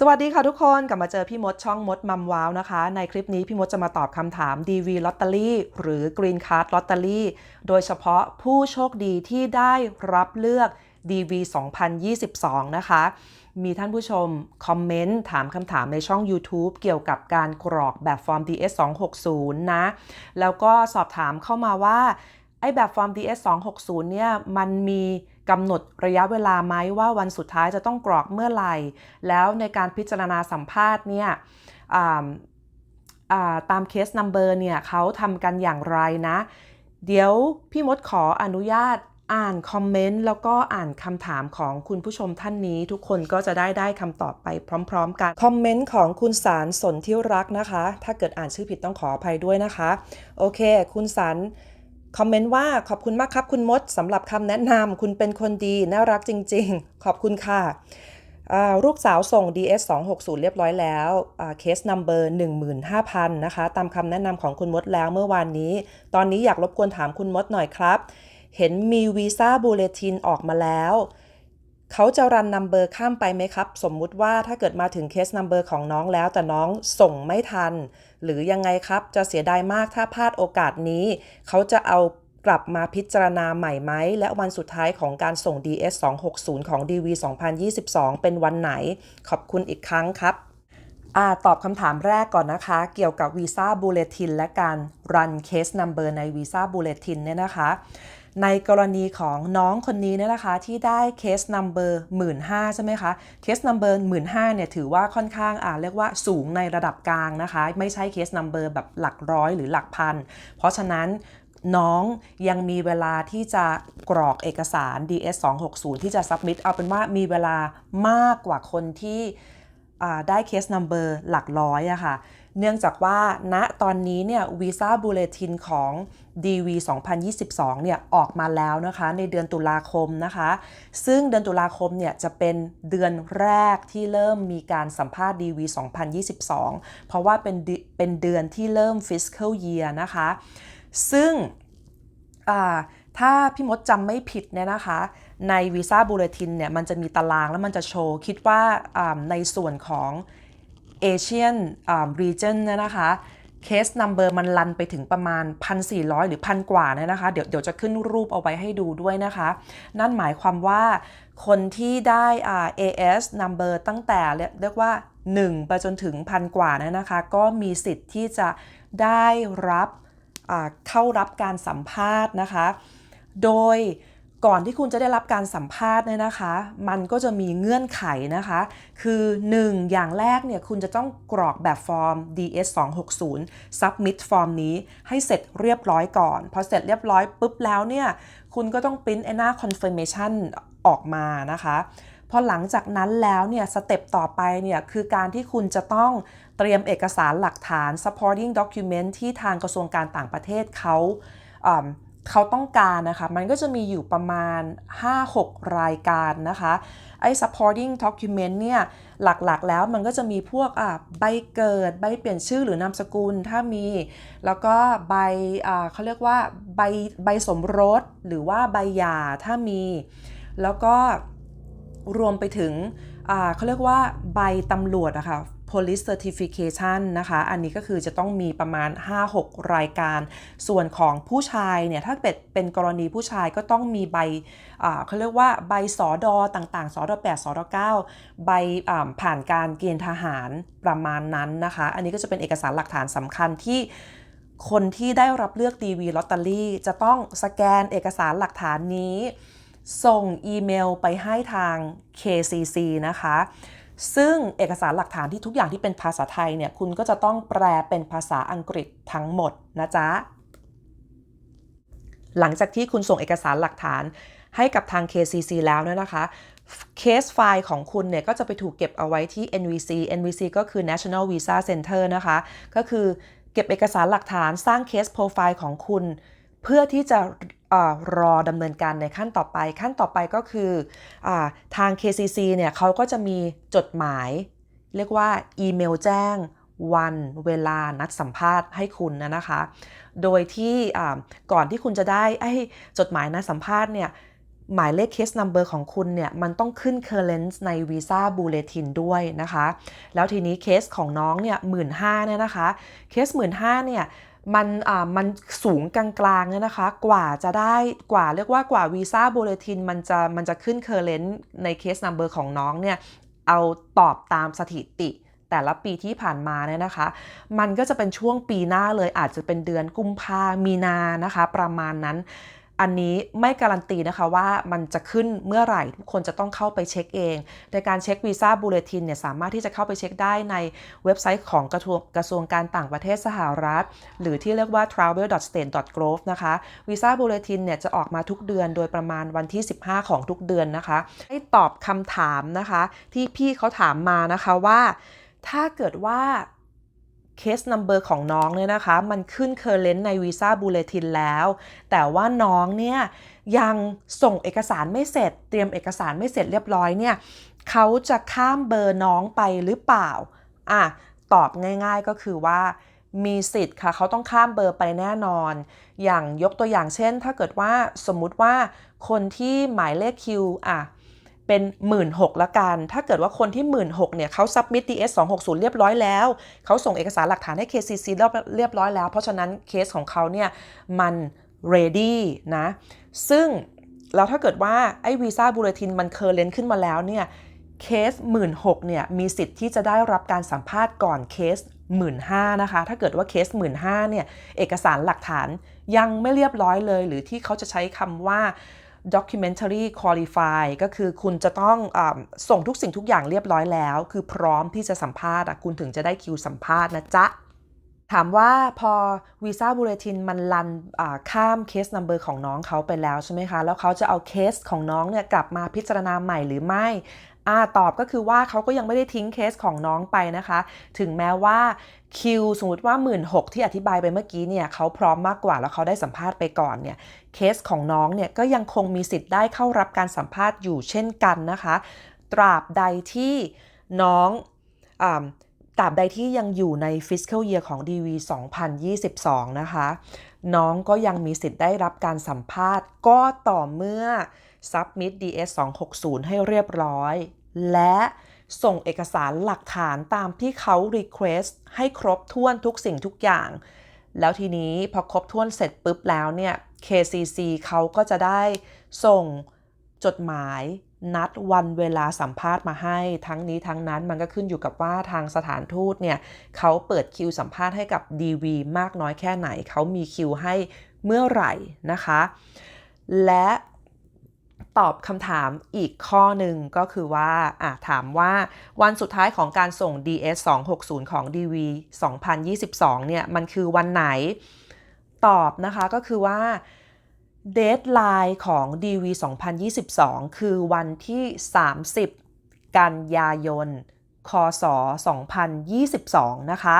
สวัสดีค่ะทุกคนกลับมาเจอพี่มดช่องมดมัมว้าวนะคะ ในคลิปนี้พี่มดจะมาตอบคำถาม DV ลอตเตอรี่หรือ Green Card ลอตเตอรี่โดยเฉพาะผู้โชคดีที่ได้รับเลือก DV 2022 นะคะ มีท่านผู้ชมคอมเมนต์ถามคำถามในช่อง YouTube เกี่ยวกับการกรอกแบบฟอร์ม DS 260 นะ แล้วก็สอบถามเข้ามาว่า ไอ้แบบฟอร์ม DS 260 เนี่ยมันมี กำหนดระยะเวลาไหมว่าวันสุดท้ายจะต้องกรอกเมื่อไหร่ แล้วในการพิจารณาสัมภาษณ์เนี่ยตามเคสนัมเบอร์เนี่ยเขาทำกันอย่างไรนะ เดี๋ยวพี่มดขออนุญาตอ่านคอมเมนต์แล้วก็อ่านคำถามของคุณผู้ชมท่านนี้ ทุกคนก็จะได้ได้คำตอบไปพร้อม ๆ กัน คอมเมนต์ของคุณสารสนที่รักนะคะ ถ้าเกิดอ่านชื่อผิดต้องขออภัยด้วยนะคะ โอเค คุณสาร คอมเมนต์ว่าขอบคุณมากครับคุณมดสำหรับคำแนะนำคุณเป็นคนดี น่ารักจริง ๆ ขอบคุณค่ะลูกสาวส่ง DS 260เรียบร้อยแล้วเคสนัมเบอร์15,000 นะคะ ตามคำแนะนำของคุณมดแล้วเมื่อวานนี้ ตอนนี้อยากรบกวนถามคุณมดหน่อยครับ เห็นมีวีซ่าบูเลตินออกมาแล้ว เขาจะรันนัมเบอร์ข้ามไปไหมครับ สมมุติว่าถ้าเกิดมาถึงเคสนัมเบอร์ของน้องแล้วแต่น้องส่งไม่ทัน หรือยังไงครับ จะเสียดายมากถ้าพลาดโอกาสนี้ เขาจะเอากลับมาพิจารณาใหม่ไหม และวันสุดท้ายของการส่ง DS 260 ของ DV 2022 เป็นวันไหน ขอบคุณอีกครั้งครับ อตอบคำถามแรกก่อนนะคะ เกี่ยวกับวีซ่าบูเลตินและการรันเคสนัมเบอร์ในวีซ่าบูเลตินเนี่ยนะคะ ในกรณีของน้องคนนี้เนี่ยนะคะ ที่ได้เคสนัมเบอร์หมื่นห้าใช่ไหมคะเคสนัมเบอร์หมื่นห้าเนี่ยถือว่าค่อนข้างอ่าเรียกว่าสูงในระดับกลางนะคะ ไม่ใช่เคสนัมเบอร์แบบหลักร้อยหรือหลักพัน เพราะฉะนั้นน้องยังมีเวลาที่จะกรอกเอกสาร DS 260ที่จะ submit เอาเป็นว่ามีเวลามากกว่าคนที่ ได้เคส number หลักร้อยอะค่ะ เนื่องจากว่าณตอนนี้เนี่ยวีซ่าบูเลตินของ DV 2022 เนี่ยออกมาแล้วนะคะในเดือนตุลาคมนะคะ ซึ่งเดือนตุลาคมเนี่ยจะเป็นเดือนแรกที่เริ่มมีการสัมภาษณ์ DV 2022 เพราะว่าเป็นเป็นเดือนที่เริ่ม fiscal year นะคะ ซึ่งถ้าพี่มดจำไม่ผิดเนี่ยนะคะ ในวีซ่าบูเลตินเนี่ยมันจะมีตารางแล้วมันจะโชว์ คิดว่าในส่วนของเอเชียนรีเจนนะคะเคสนัมเบอร์มันลันไปถึงประมาณ 1,400 หรือพันกว่าเนี่ยนะคะเดี๋ยวเดี๋ยวจะขึ้นรูปเอาไว้ให้ดูด้วยนะคะ นั่นหมายความว่าคนที่ได้ AS number ตั้งแต่เรียกว่า 1 ไปจนถึงพันกว่าเนี่ยนะคะ ก็มีสิทธิ์ที่จะได้รับเข้ารับการสัมภาษณ์นะคะ โดย ก่อนที่คุณจะได้รับการสัมภาษณ์เนี่ยนะคะ มันก็จะมีเงื่อนไขนะคะ คือ 1 อย่างแรกเนี่ยคุณจะต้องกรอกแบบฟอร์ม DS 260 submit ฟอร์มนี้ให้เสร็จเรียบร้อยก่อน พอเสร็จเรียบร้อยปุ๊บแล้วเนี่ยคุณก็ต้องปริ้นไอ้หน้า confirmation ออกมานะคะพอหลังจากนั้นแล้วเนี่ยสเต็ปต่อไปเนี่ยคือการที่คุณจะต้องเตรียมเอกสารหลักฐาน supporting document ที่ทางกระทรวงการต่างประเทศเขา เขาต้องการนะคะ มันก็จะมีอยู่ประมาณ 5-6 รายการนะคะไอ้ supporting document เนี่ยหลักๆแล้วมันก็จะมีพวกใบเกิด ใบเปลี่ยนชื่อหรือนามสกุลถ้ามี แล้วก็ใบเขาเรียกว่าใบใบสมรสหรือว่าใบหย่าถ้ามี แล้วก็รวมไปถึงเขาเรียกว่าใบตำรวจอะคะ่ะ police certification นะคะ อันนี้ก็คือจะต้องมีประมาณ 5-6 รายการ ส่วนของผู้ชายเนี่ย ถ้าเป็นเป็นกรณีผู้ชายก็ต้องมีใบเขาเรียกว่าใบสอดอต่างๆ สอดอ8สอดอ9ใบผ่านการเกณฑ์ทหารประมาณนั้นนะคะ อันนี้ก็จะเป็นเอกสารหลักฐานสำคัญที่คนที่ได้รับเลือกดีวีลอตเตอรี่จะต้องสแกนเอกสารหลักฐานนี้ ส่งอีเมลไปให้ทาง KCC นะคะ ซึ่งเอกสารหลักฐานที่ทุกอย่างที่เป็นภาษาไทยเนี่ยคุณก็จะต้องแปลเป็นภาษาอังกฤษทั้งหมดนะจ๊ะ หลังจากที่คุณส่งเอกสารหลักฐานให้กับทาง KCC แล้วเนี่ยนะคะเคสไฟล์ของคุณเนี่ยก็จะไปถูกเก็บเอาไว้ที่ NVC NVC ก็คือ National Visa Center นะคะ ก็คือเก็บเอกสารหลักฐานสร้างเคสโปรไฟล์ของคุณ เพื่อที่จะ รอดำเนินการในขั้นต่อไป ขั้นต่อไปก็คืออทาง KCC เนี่ยเขาก็จะมีจดหมาย เรียกว่าอีเมลแจ้งวันเวลานัดสัมภาษณ์ให้คุณนะนะคะ โดยที่ก่อนที่คุณจะได้ไอ้จดหมายนัดสัมภาษณ์เนี่ยหมายเลข case number ของคุณเนี่ย มันต้องขึ้น current ใน visa bulletin ด้วยนะคะ แล้วทีนี้เคสของน้องเนี่ยหมื่นห้าเนี่ยนะคะ เคสหมื่นห้าเนี่ย มันอ่ามันสูงกลางๆเนี่ยนะคะ กว่าจะได้กว่าเรียกว่ากว่าวีซ่าโบเลตินมันจะมันจะขึ้นเคอร์เรนต์ในเคสนามเบอร์ของน้องเนี่ยเอาตอบตามสถิติแต่ละปีที่ผ่านมาเนี่ยนะคะ มันก็จะเป็นช่วงปีหน้าเลยอาจจะเป็นเดือนกุมภามีนานะคะ ประมาณนั้น อันนี้ไม่การันตีนะคะว่ามันจะขึ้นเมื่อไหร่ทุกคนจะต้องเข้าไปเช็คเอง ในการเช็ควีซ่าบูเลตินเนี่ยสามารถที่จะเข้าไปเช็คได้ในเว็บไซต์ของกระทรวงกระทรวงการต่างประเทศสหรัฐ หรือที่เรียกว่า travel.state.gov นะคะวีซ่าบูเลตินเนี่ยจะออกมาทุกเดือนโดยประมาณวันที่ 15 ของทุกเดือนนะคะให้ตอบคำถามนะคะ ที่พี่เขาถามมานะคะว่า ถ้าเกิดว่า เคส number ของน้องเนี่ยนะคะ มันขึ้น current ในวีซ่าบูเลตินแล้ว แต่ว่าน้องเนี่ยยังส่งเอกสารไม่เสร็จ เตรียมเอกสารไม่เสร็จเรียบร้อยเนี่ยเขาจะข้ามเบอร์น้องไปหรือเปล่าอะตอบง่ายๆก็คือว่ามีสิทธิ์ค่ะ เขาต้องข้ามเบอร์ไปแน่นอน อย่างยกตัวอย่างเช่น ถ้าเกิดว่าสมมุติว่าคนที่หมายเลขคิวอะ เป็น 1 6ื่นละกัน ถ้าเกิดว่าคนที่ 1 6ื่นเนี่ยเขา submit DS 260เรียบร้อยแล้ว เขาส่งเอกสารหลักฐานให้ KCC เรียบร้อยแล้ว เพราะฉะนั้นเคสของเขาเนี่ยมัน ready นะ ซึ่งแล้วถ้าเกิดว่าไอ้วีซ่าบูเลตินมันเคอร์เรนขึ้นมาแล้วเนี่ยเคส 1 6ื่นเนี่ยมีสิทธิ์ที่จะได้รับการสัมภาษณ์ก่อนเคส 1 5ื่นนะคะ ถ้าเกิดว่าเคส 1 5ื่นเนี่ยเอกสารหลักฐานยังไม่เรียบร้อยเลย หรือที่เขาจะใช้คำว่า documentary qualify ก็คือคุณจะต้องอส่งทุกสิ่งทุกอย่างเรียบร้อยแล้ว คือพร้อมที่จะสัมภาษณ์คุณถึงจะได้คิวสัมภาษณ์นะจ๊ะ ถามว่าพอวีซ่าบูเลตินมันลันข้ามเคสนัมเบอร์ของน้องเขาไปแล้วใช่ไหมคะ แล้วเขาจะเอาเคสของน้องเนี่ยกลับมาพิจารณาใหม่หรือไม่ อาตอบก็คือว่าเขาก็ยังไม่ได้ทิ้งเคสของน้องไปนะคะ ถึงแม้ว่าคิวสมมติว่า 1 6ื่นที่อธิบายไปเมื่อกี้เนี่ยเขาพร้อมมากกว่าแล้วเขาได้สัมภาษณ์ไปก่อนเนี่ยเคสของน้องเนี่ยก็ยังคงมีสิทธิ์ได้เข้ารับการสัมภาษณ์อยู่เช่นกันนะคะ ตราบใดที่น้องอตราบใดที่ยังอยู่ใน fiscal year ของ DV 2022 นะคะ น้องก็ยังมีสิทธิ์ได้รับการสัมภาษณ์ก็ต่อเมื่อ submit DS 260 ให้เรียบร้อย และส่งเอกสารหลักฐานตามที่เขา request ให้ครบถ้วนทุกสิ่งทุกอย่าง แล้วทีนี้พอครบถ้วนเสร็จปุ๊บแล้วเนี่ย KCC เขาก็จะได้ส่งจดหมายนัดวันเวลาสัมภาษณ์มาให้ทั้งนี้ทั้งนั้นมันก็ขึ้นอยู่กับว่าทางสถานทูตเนี่ยเขาเปิดคิวสัมภาษณ์ให้กับ DV มากน้อยแค่ไหน เขามีคิวให้เมื่อไหร่นะคะ และ ตอบคำถามอีกข้อหนึ่งก็คือว่าอะถามว่าวันสุดท้ายของการส่ง DS 260ของ DV 2022 เนี่ย มันคือวันไหน ตอบนะคะก็คือว่าเดทไลน์ของ DV 2022 คือวันที่ 30 กันยายน คศ 2022 นะคะ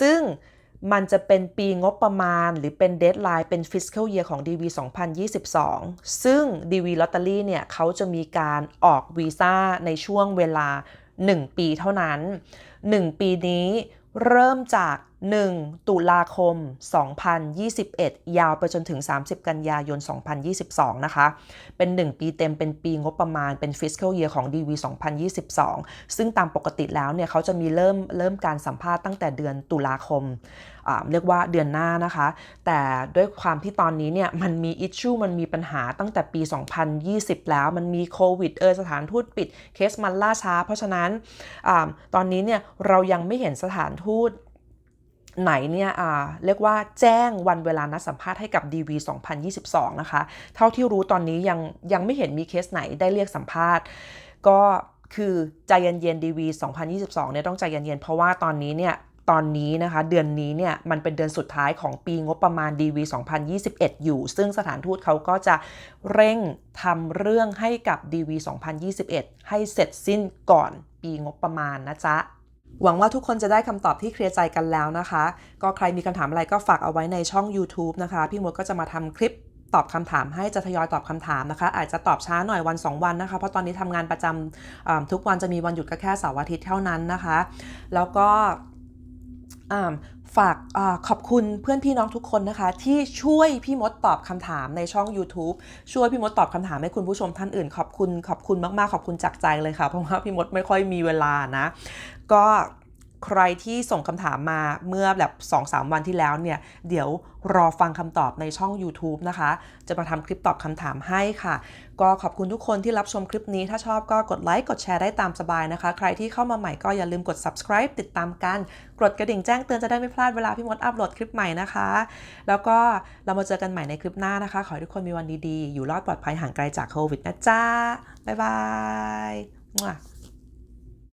ซึ่ง มันจะเป็นปีงบประมาณ หรือเป็นเดทไลน์เป็น fiscal year ของ DV 2022 ซึ่ง DV Lottery เนี่ยเขาจะมีการออกวีซ่าในช่วงเวลา 1 ปีเท่านั้น 1 ปีนี้เริ่มจาก1 ตุลาคม 2021 ยาวไปจนถึง 30 กันยายน 2022 นะคะ เป็น 1 ปีเต็มเป็นปีงบประมาณเป็น fiscal year ของ DV 2022 ซึ่งตามปกติแล้วเนี่ยเขาจะมีเริ่มเริ่มการสัมภาษณ์ตั้งแต่เดือนตุลาคม เรียกว่าเดือนหน้านะคะ แต่ด้วยความที่ตอนนี้เนี่ยมันมีอิชชูมันมีปัญหาตั้งแต่ปี 2020 แล้ว มันมีโควิดเออสถานทูตปิดเคสมันล่าช้า เพราะฉะนั้นอตอนนี้เนี่ยเรายังไม่เห็นสถานทูต ไหนเนี่ยเรียกว่าแจ้งวันเวลานัดสัมภาษณ์ให้กับ DV 2022 นะคะ เท่าที่รู้ตอนนี้ยังยังไม่เห็นมีเคสไหนได้เรียกสัมภาษณ์ ก็คือใจเย็นๆ DV 2022 เนี่ยต้องใจเย็นๆ เพราะว่าตอนนี้เนี่ยตอนนี้นะคะเดือนนี้เนี่ยมันเป็นเดือนสุดท้ายของปีงบประมาณ DV 2021 อยู่ ซึ่งสถานทูตเขาก็จะเร่งทำเรื่องให้กับ DV 2021 ให้เสร็จสิ้นก่อนปีงบประมาณนะจ๊ะ หวังว่าทุกคนจะได้คำตอบที่เคลียร์ใจกันแล้วนะคะ ก็ใครมีคำถามอะไรก็ฝากเอาไว้ในช่อง YouTube นะคะ พี่มดก็จะมาทำคลิปตอบคำถามให้จะทยอยตอบคำถามนะคะ อาจจะตอบช้าหน่อยวัน 2 วันนะคะ เพราะตอนนี้ทำงานประจำทุกวันจะมีวันหยุดก็แค่เสาร์อาทิตย์เท่านั้นนะคะ แล้วก็ ฝากอขอบคุณเพื่อนพี่น้องทุกคนนะคะ ที่ช่วยพี่มดตอบคำถามในช่อง YouTube ช่วยพี่มดตอบคำถามให้คุณผู้ชมท่านอื่น ขอบคุณขอบคุณมากๆ ขอบคุณจากใจเลยค่ะ เพราะว่าพี่มดไม่ค่อยมีเวลานะ ก็ ใครที่ส่งคำถามมาเมื่อแบบ 2-3 วันที่แล้วเนี่ย เดี๋ยวรอฟังคำตอบในช่อง YouTube นะคะ จะมาทำคลิปตอบคำถามให้ค่ะ ก็ขอบคุณทุกคนที่รับชมคลิปนี้ ถ้าชอบก็กดไลค์ กดแชร์ได้ตามสบายนะคะ ใครที่เข้ามาใหม่ก็อย่าลืมกด subscribe ติดตามกัน กดกระดิ่งแจ้งเตือนจะได้ไม่พลาดเวลาพี่มดอัปโหลดคลิปใหม่นะคะ แล้วก็เรามาเจอกันใหม่ในคลิปหน้านะคะ ขอให้ทุกคนมีวันดีๆ อยู่รอดปลอดภัยห่างไกลจากโควิดนะจ๊ะบ๊ายบาย